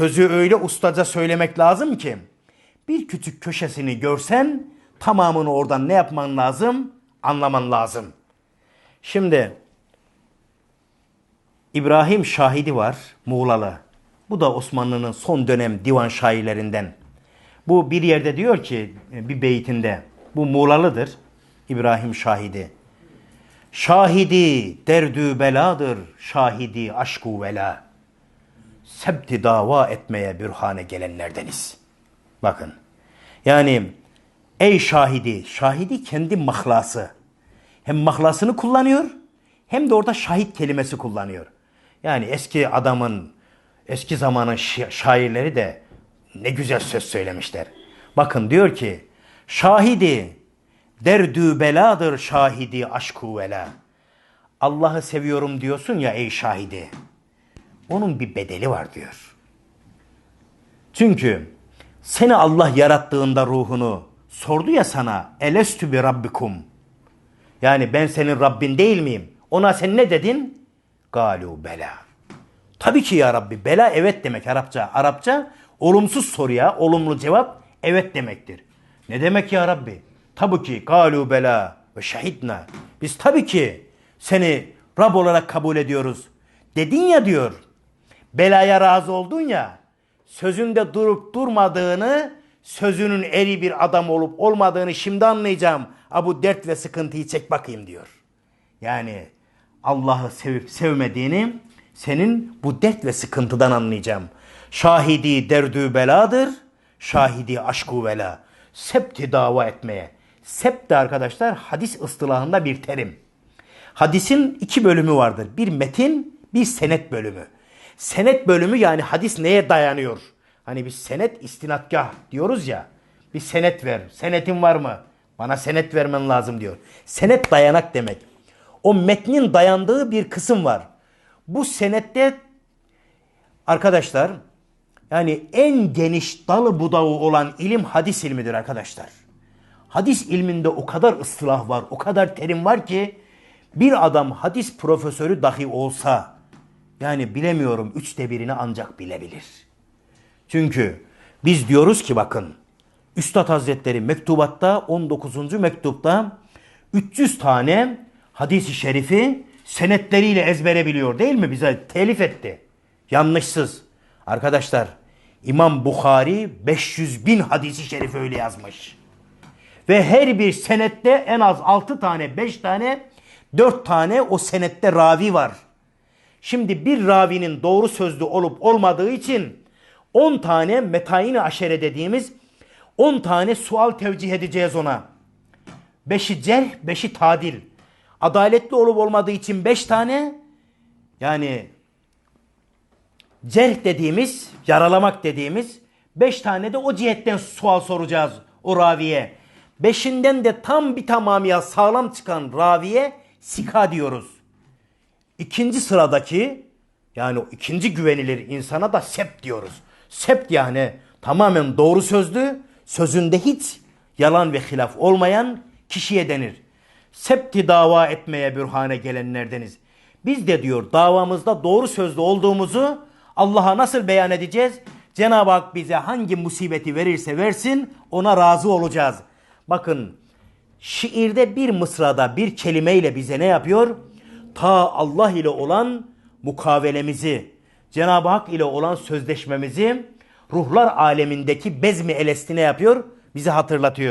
sözü öyle ustaca söylemek lazım ki bir küçük köşesini görsen tamamını oradan ne yapman lazım? Anlaman lazım. Şimdi İbrahim Şahidi var Muğlalı. Bu da Osmanlı'nın son dönem divan şairlerinden. Bu bir yerde diyor ki bir beytinde bu Muğlalıdır İbrahim Şahidi. Şahidi derdü beladır, şahidi aşku vela. Sebti dava etmeye bürhane gelenlerdeniz. Bakın. Yani ey şahidi, şahidi kendi mahlası. Hem mahlasını kullanıyor hem de orada şahit kelimesi kullanıyor. Yani eski adamın, eski zamanın şairleri de ne güzel söz söylemişler. Bakın diyor ki, şahidi derdü beladır şahidi aşku vela. Allah'ı seviyorum diyorsun ya ey şahidi. Onun bir bedeli var diyor. Çünkü seni Allah yarattığında ruhunu sordu ya sana elestü bi rabbikum. Yani ben senin Rabbin değil miyim? Ona sen ne dedin? Galu bela. Tabii ki ya Rabbi. Bela evet demek Arapça. Arapça olumsuz soruya olumlu cevap evet demektir. Ne demek ya Rabbi? Tabii ki galu bela ve şahidna. Biz tabii ki seni Rab olarak kabul ediyoruz. Dedin ya diyor. Belaya razı oldun ya. Sözünde durup durmadığını, sözünün eri bir adam olup olmadığını şimdi anlayacağım. Ha bu dert ve sıkıntıyı çek bakayım diyor. Yani Allah'ı sevip sevmediğini senin bu dert ve sıkıntıdan anlayacağım. Şahidi derdü beladır, şahidi aşku vela. Septi dava etmeye. Sept de arkadaşlar hadis ıstılahında bir terim. Hadisin iki bölümü vardır. Bir metin, bir senet bölümü. Senet bölümü yani hadis neye dayanıyor? Hani biz senet istinatgah diyoruz ya. Bir senet ver. Senetin var mı? Bana senet vermen lazım diyor. Senet dayanak demek. O metnin dayandığı bir kısım var. Bu senette arkadaşlar yani en geniş dalı budağı olan ilim hadis ilmidir arkadaşlar. Hadis ilminde o kadar ıstılah var, o kadar terim var ki bir adam hadis profesörü dahi olsa yani bilemiyorum üçte birini ancak bilebilir. Çünkü biz diyoruz ki bakın Üstad Hazretleri mektubatta 19. mektupta 300 tane hadisi şerifi senetleriyle ezbere biliyor değil mi? Bize telif etti. Yanlışsız. Arkadaşlar İmam Bukhari 500 bin hadisi şerifi öyle yazmış. Ve her bir senette en az 6 tane, 5 tane, 4 tane o senette ravi var. Şimdi bir ravinin doğru sözlü olup olmadığı için 10 tane metayin aşere dediğimiz 10 tane sual tevcih edeceğiz ona. Beşi cerh, beşi tadil. Adaletli olup olmadığı için 5 tane yani cerh dediğimiz, yaralamak dediğimiz 5 tane de o cihetten sual soracağız o raviye. Beşinden de tam bir tamamıya sağlam çıkan raviye sika diyoruz. İkinci sıradaki yani ikinci güvenilir insana da sept diyoruz. Sept yani tamamen doğru sözlü, sözünde hiç yalan ve hilaf olmayan kişiye denir. Septi dava etmeye bürhane gelenlerdeniz. Biz de diyor davamızda doğru sözlü olduğumuzu Allah'a nasıl beyan edeceğiz? Cenab-ı Hak bize hangi musibeti verirse versin ona razı olacağız. Bakın şiirde bir mısrada bir kelimeyle bize ne yapıyor? Ta Allah ile olan mukavelemizi, Cenab-ı Hak ile olan sözleşmemizi ruhlar alemindeki bezmi elestine yapıyor, bizi hatırlatıyor.